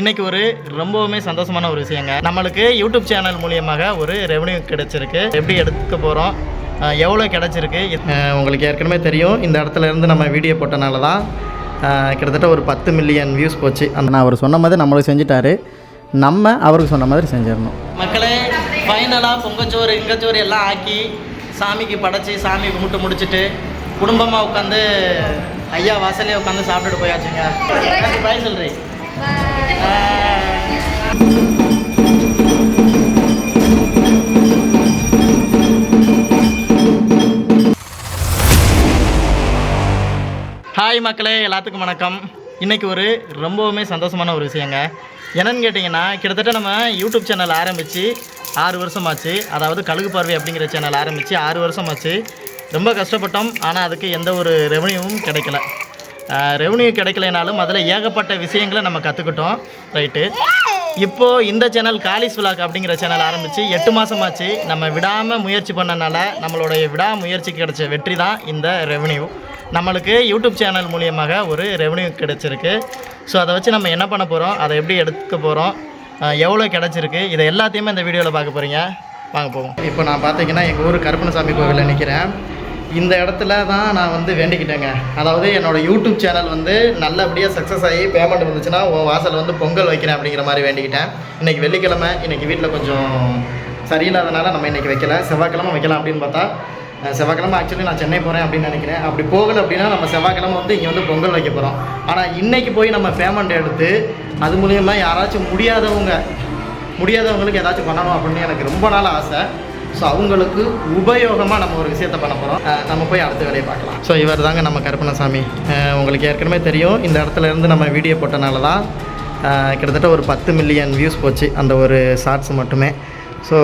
இன்னைக்கு ஒரு ரொம்பவுமே சந்தோஷமான ஒரு விஷயங்க. நம்மளுக்கு யூடியூப் சேனல் மூலியமாக ஒரு ரெவன்யூ கிடைச்சிருக்கு. எப்படி எடுக்க போகிறோம் எவ்வளோ கிடைச்சிருக்கு? உங்களுக்கு ஏற்கனவே தெரியும். இந்த இடத்துல இருந்து நம்ம வீடியோ போட்டனால தான் கிட்டத்தட்ட ஒரு பத்து மில்லியன் வியூஸ் போச்சு. அந்த நான் அவர் சொன்ன மாதிரி நம்மளுக்கு செஞ்சுட்டாரு. நம்ம அவருக்கு சொன்ன மாதிரி செஞ்சிடணும். மக்களே ஃபைனலாக பொங்கச்சோறு இங்கச்சோறு எல்லாம் ஆக்கி சாமிக்கு படைச்சி சாமி கும்பிட்டு முடிச்சுட்டு குடும்பமாக உட்காந்து ஐயா வாசலே உட்காந்து சாப்பிட்டுட்டு போயாச்சுங்க. பாய் சொல்றி ஹாய் மக்களே எல்லாத்துக்கும் வணக்கம். இன்றைக்கி ஒரு ரொம்பவுமே சந்தோஷமான ஒரு விஷயங்க. என்னென்னு கேட்டிங்கன்னா கிட்டத்தட்ட நம்ம யூடியூப் சேனல் ஆரம்பித்து ஆறு வருஷமாச்சு. அதாவது கழுகு பார்வை அப்படிங்கிற சேனல் ஆரம்பித்து ஆறு வருஷமாச்சு. ரொம்ப கஷ்டப்பட்டோம் ஆனால் அதுக்கு எந்த ஒரு ரெவன்யூவும் கிடைக்கல. ரெவன்யூ கிடைக்கலனாலும் அதில் ஏகப்பட்ட விஷயங்களை நம்ம கற்றுக்கிட்டோம் ரைட்டு இப்போது இந்த சேனல் காலிஸ் விலாக் அப்படிங்கிற சேனல் ஆரம்பித்து எட்டு மாதமாச்சு நம்ம விடாமல் முயற்சி பண்ணனால நம்மளுடைய விடாமுயற்சிக்கு கிடைச்ச வெற்றி தான் இந்த ரெவன்யூ நம்மளுக்கு யூடியூப் சேனல் மூலியமாக ஒரு ரெவன்யூ கிடைச்சிருக்கு. ஸோ அதை வச்சு நம்ம என்ன பண்ண போகிறோம் அதை எப்படி எடுக்க போகிறோம் எவ்வளோ கிடச்சிருக்கு? இதை எல்லாத்தையுமே இந்த வீடியோவில் பார்க்க போகிறீங்க வாங்க போவோம். இப்போ நான் பார்த்தீங்கன்னா எங்கள் ஊர் கருப்பணசாமி கோவிலில் நிற்கிறேன் இந்த இடத்துல தான் நான் வந்து வேண்டிக்கிட்டேங்க. அதாவது என்னோடய யூடியூப் சேனல் வந்து நல்லபடியாக சக்ஸஸ் ஆகி பேமெண்ட் வந்துச்சுன்னா உன் வாசல் வந்து பொங்கல் வைக்கிறேன் அப்படிங்கிற மாதிரி வேண்டிக்கிட்டேன். இன்றைக்கி வெள்ளிக்கிழமை இன்றைக்கி வீட்டில் கொஞ்சம் சரியில்லாதனால நம்ம இன்றைக்கி வைக்கல. செவ்வாய்க்கிழமை வைக்கலாம் அப்படின்னு பார்த்தா செவ்வாய்க்கிழமை ஆக்சுவலி நான் சென்னை போகிறேன் அப்படின்னு நினைக்கிறேன். அப்படி போகலை அப்படின்னா நம்ம செவ்வாய்க்கிழமை வந்து இங்கே வந்து பொங்கல் வைக்க போகிறோம் ஆனால் இன்றைக்கி போய் நம்ம பேமெண்ட் எடுத்து அது மூலியமாக யாராச்சும் முடியாதவங்க முடியாதவங்களுக்கு ஏதாச்சும் பண்ணணும் அப்படின்னு எனக்கு ரொம்ப நாள் ஆசை. ஸோ அவங்களுக்கு உபயோகமாக நம்ம ஒரு விஷயத்தை பண்ண போகிறோம் நம்ம போய் அடுத்த வேலையை பார்க்கலாம். ஸோ இவர் தாங்க நம்ம கருப்பணசாமி. உங்களுக்கு ஏற்கனவே தெரியும் இந்த இடத்துல இருந்து நம்ம வீடியோ போட்டனால தான் கிட்டத்தட்ட ஒரு பத்து மில்லியன் வியூஸ் போச்சு அந்த ஒரு ஷார்ட்ஸ் மட்டுமே. ஸோ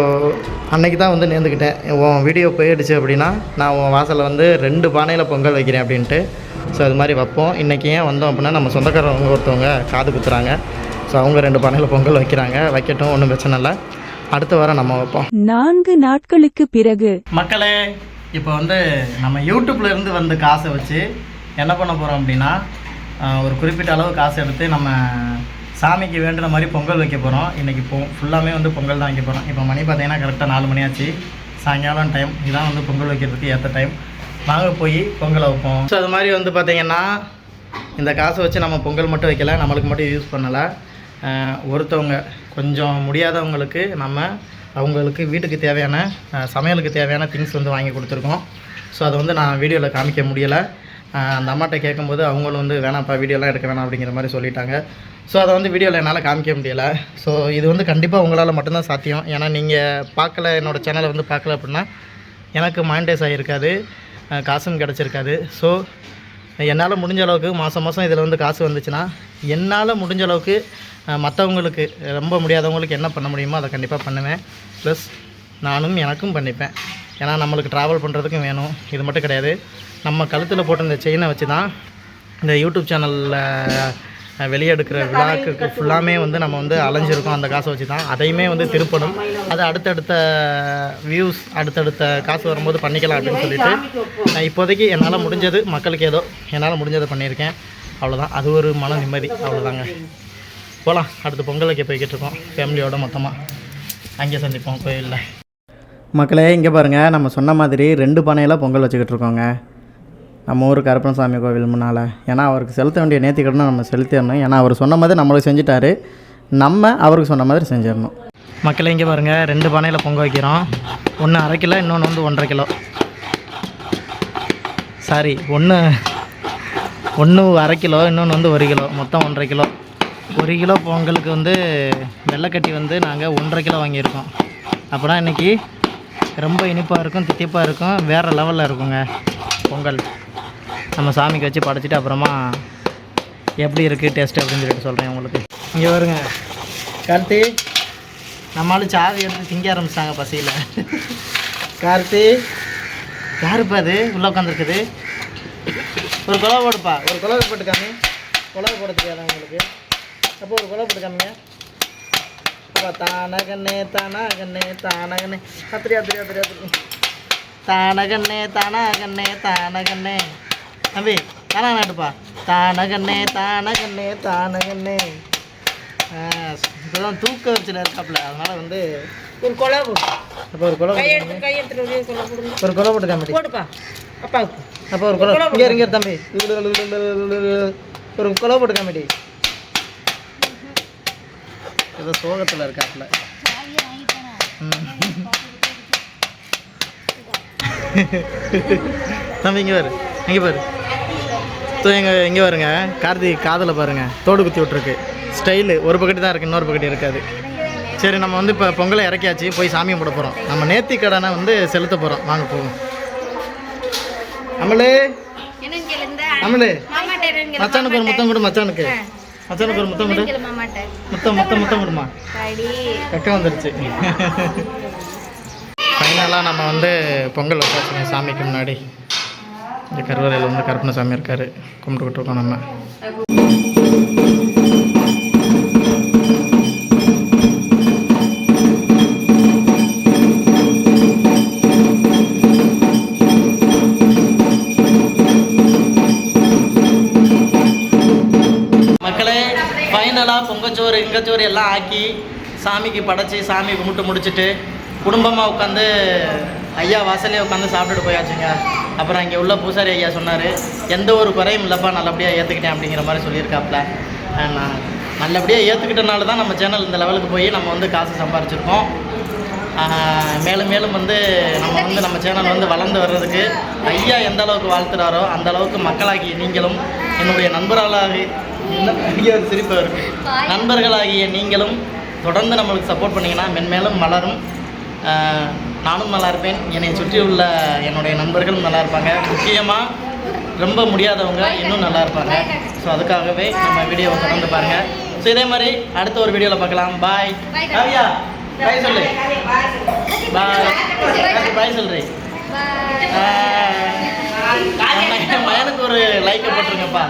அன்னைக்கு தான் வந்து நேர்ந்துக்கிட்டேன் உன் வீடியோ போயிடுச்சு அப்படின்னா நான் உன் வாசலில் வந்து ரெண்டு பானையில் பொங்கல் வைக்கிறேன் அப்படின்ட்டு. ஸோ அது மாதிரி வைப்போம். இன்றைக்கி ஏன் வந்தோம் அப்படின்னா நம்ம சொந்தக்காரவங்க ஒருத்தவங்க காது குத்துறாங்க. ஸோ அவங்க ரெண்டு பானையில் பொங்கல் வைக்கிறாங்க. வைக்கட்டும் ஒன்றும் பிரச்சனை இல்லை. அடுத்த வாரம் நம்ம வைப்போம். நான்கு நாட்களுக்கு பிறகு. மக்களே இப்போ வந்து நம்ம யூடியூப்ல இருந்து வந்த காசை வச்சு என்ன பண்ண போகிறோம் அப்படின்னா ஒரு குறிப்பிட்ட அளவு காசு எடுத்து நம்ம சாமிக்கு வேண்டுன மாதிரி பொங்கல் வைக்க போகிறோம் இன்றைக்கி பொ ஃபுல்லாமே வந்து பொங்கல் தான் வைக்க போகிறோம் இப்போ மணி பார்த்தீங்கன்னா கரெக்டாக நாலு மணி ஆச்சு. சாயங்காலம் டைம் இதான் வந்து பொங்கல் வைக்கிறதுக்கு ஏற்ற டைம் வாங்க போய் பொங்கலை வைப்போம். ஸோ அது மாதிரி வந்து பார்த்திங்கன்னா இந்த காசை வச்சு நம்ம பொங்கல் மட்டும் வைக்கல நம்மளுக்கு மட்டும் யூஸ் பண்ணலை. ஒருத்தவங்க கொஞ்சம் முடியாதவங்களுக்கு நம்ம அவங்களுக்கு வீட்டுக்கு தேவையான சமையலுக்கு தேவையான திங்ஸ் வந்து வாங்கி கொடுத்துருக்கோம். ஸோ அதை வந்து நான் வீடியோவில் காமிக்க முடியலை. அந்த அம்மாட்ட கேட்கும்போது அவங்களும் வந்து வேணாம்ப்பா வீடியோலாம் எடுக்க வேணாம் அப்படிங்கிற மாதிரி சொல்லிட்டாங்க. ஸோ அதை வந்து வீடியோவில் என்னால் காமிக்க முடியலை. ஸோ இது வந்து கண்டிப்பாக உங்களால் மட்டும்தான் சாத்தியம். ஏன்னா நீங்கள் பார்க்கல என்னோடய சேனலை வந்து பார்க்கல அப்படின்னா எனக்கு மானிட்டைஸ் ஆகியிருக்காது காசும் கிடச்சிருக்காது. ஸோ என்னால் முடிஞ்ச அளவுக்கு மாதம் மாதம் இதில் வந்து காசு வந்துச்சுன்னா என்னால் முடிஞ்ச அளவுக்கு மற்றவங்களுக்கு ரொம்ப முடியாதவங்களுக்கு என்ன பண்ண முடியுமோ அதை கண்டிப்பாக பண்ணுவேன். ப்ளஸ் நானும் எனக்கும் பண்ணிப்பேன். ஏன்னா நம்மளுக்கு ட்ராவல் பண்ணுறதுக்கும் வேணும். இது மட்டும் கிடையாது. நம்ம கழுத்தில் போட்ட இந்த செயினை வச்சு தான் இந்த யூடியூப் சேனலில் வெளியெடுக்கிற விழாக்கு ஃபுல்லாமே வந்து நம்ம வந்து அலைஞ்சிருக்கோம் அந்த காசை வச்சு தான் அதையுமே வந்து திருப்பணும். அது அடுத்தடுத்த வியூஸ் அடுத்தடுத்த காசு வரும்போது பண்ணிக்கலாம் அப்படின்னு சொல்லிட்டு இப்போதைக்கு என்னால் முடிஞ்சது மக்களுக்கு ஏதோ என்னால் முடிஞ்சதை பண்ணியிருக்கேன். அவ்வளோதான் அது ஒரு மன நிம்மதி. அவ்வளோதாங்க போகலாம் அடுத்து பொங்கல் வைக்க போய்கிட்டு இருக்கோம். ஃபேமிலியோட மொத்தமாக அங்கே சந்திப்போம் கோயிலில். மக்களே இங்கே பாருங்கள் நம்ம சொன்ன மாதிரி ரெண்டு பானையில் பொங்கல் வச்சுக்கிட்டு இருக்கோங்க. நம்ம ஊர் கருப்பணசாமி கோவில் முன்னால். ஏன்னா அவருக்கு செலுத்த வேண்டிய நேர்த்திக்கடனை நம்ம செலுத்திடணும். ஏன்னா அவர் சொன்ன மாதிரி நம்மளுக்கு செஞ்சுட்டாரு. நம்ம அவருக்கு சொன்ன மாதிரி செஞ்சிடணும். மக்களே இங்கே பாருங்கள் ரெண்டு பானையில் பொங்க வைக்கிறோம். ஒன்று அரை கிலோ இன்னொன்று வந்து ஒன்றரை கிலோ. சாரி ஒன்று ஒன்று அரை கிலோ இன்னொன்று வந்து ஒரு கிலோ. மொத்தம் ஒன்றரை கிலோ. ஒரு கிலோ பொங்கலுக்கு வந்து வெள்ளைக்கட்டி வந்து நாங்கள் ஒன்றரை கிலோ வாங்கியிருக்கோம். அப்போனா இன்றைக்கி ரொம்ப இனிப்பாக இருக்கும் தித்திப்பாக இருக்கும் வேறு லெவலில் இருக்குங்க பொங்கல். நம்ம சாமிக்கு வச்சு படைச்சிட்டு அப்புறமா எப்படி இருக்குது டேஸ்ட்டு அப்படின்னு சொல்லிட்டு சொல்கிறேன் உங்களுக்கு. இங்கே வருங்க கார்த்தி நம்மளால் சாவி எடுத்து திங்க ஆரம்பிச்சிட்டாங்க பசியில். கார்த்தி யாருப்பா அது? உள்ளே உட்காந்துருக்குது ஒரு குழவை போடுப்பா. ஒரு குழவை போட்டுக்காமே குழவை போட தெரியாதா உங்களுக்கு. அப்போ ஒரு குழவை போட்டு காமிங்க அப்பா தானகண்ணே தானகண்ணே தானகண்ணே அத்திரி அத்திரி அத்திரி அத்திரி. தானகண்ணே தானகண்ணே தானகண்ணே தம்பி தானா நாட்டுப்பா தானகண்ணே தானகண்ணே தானகண்ணே இப்போதான் தூக்க வச்சுல இருக்காப்புல. அதனால வந்து ஒரு கொலை இப்போ ஒரு கொலை ஒரு குழம்பு போட்டு காமெடி போடுப்பா அப்பாவுக்கு. அப்போ ஒரு குழம்பு. இங்கே இருங்க தம்பி. ஒரு குழம்பு போட்டு காமெடி ஏதோ சோகத்தில் இருக்காப்புல. ம். தம்பி இங்கே பாரு. இங்கே பாரு. எங்க இங்கே வருங்க கார்த்திக் காதில் பாருங்க. தோடு குத்தி விட்ருக்கு ஸ்டைலு. ஒரு பக்கெட்டு தான் இருக்குது இன்னொரு பக்கெட்டு இருக்காது. சரி நம்ம வந்து இப்போ பொங்கலை இறக்கியாச்சு. போய் சாமி கும்பிட போகிறோம் நம்ம நேர்த்தி கடனை வந்து செலுத்த போகிறோம் வாங்க போவோம். அமலு. அமலு. மச்சானுக்கு ஒரு முத்தம் கொடு மச்சானுக்கு. மச்சானுக்கு ஒரு முத்தம் கொடு முத்தம் முத்தம் முத்தம் கொடுமா கக்கம் வந்துருச்சு. ஃபைனலாக நம்ம வந்து பொங்கல் வச்சாச்சுங்க சாமிக்கு முன்னாடி. இங்கே கருவறையில் வந்து கருப்பண சாமி இருக்கார். கும்பிட்டுக்கிட்டு இருக்கோம் நம்ம. இங்கச்சோறு எல்லாம் ஆக்கி சாமிக்கு படைச்சி சாமி கும்பிட்டு முடிச்சுட்டு குடும்பமாக உட்காந்து ஐயா வாசலே உட்காந்து சாப்பிட்டுட்டு போயாச்சுங்க. அப்புறம் இங்கே உள்ள பூசாரி ஐயா சொன்னார் எந்த ஒரு குறையும் இல்லைப்பா நல்லபடியாக ஏற்றுக்கிட்டேன் அப்படிங்கிற மாதிரி சொல்லியிருக்காப்புல நான் நல்லபடியாக ஏற்றுக்கிட்டனால தான் நம்ம சேனல் இந்த லெவலுக்கு போய் நம்ம வந்து காசு சம்பாரிச்சிருக்கோம். மேலும் மேலும் வந்து நம்ம வந்து நம்ம சேனல் வந்து வளர்ந்து வர்றதுக்கு ஐயா எந்த அளவுக்கு வாழ்த்துறாரோ அந்த அளவுக்கு மக்களாகி நீங்களும் என்னுடைய நண்பர்களாகி என்ன ஒரு சிரிப்பு இருக்கு. நண்பர்களாகிய நீங்களும் தொடர்ந்து நம்மளுக்கு சப்போர்ட் பண்ணீங்கன்னா மென்மேலும் ஆஹ் நானும் நல்லா இருப்பேன். என்னை சுற்றியுள்ள என்னுடைய நண்பர்களும் நல்லா இருப்பாங்க. முக்கியமாக ரொம்ப முடியாதவங்க இன்னும் நல்லா இருப்பாங்க. ஸோ அதுக்காகவே நம்ம வீடியோவை தொடர்ந்து பாருங்கள் ஸோ இதே மாதிரி அடுத்த ஒரு வீடியோவில் பார்க்கலாம். பாய் காவியா பாய் சொல்லு பாய் பாய் சொல்றேன் மயனுக்கு ஒரு லைக்கை போட்டுருங்கப்பா.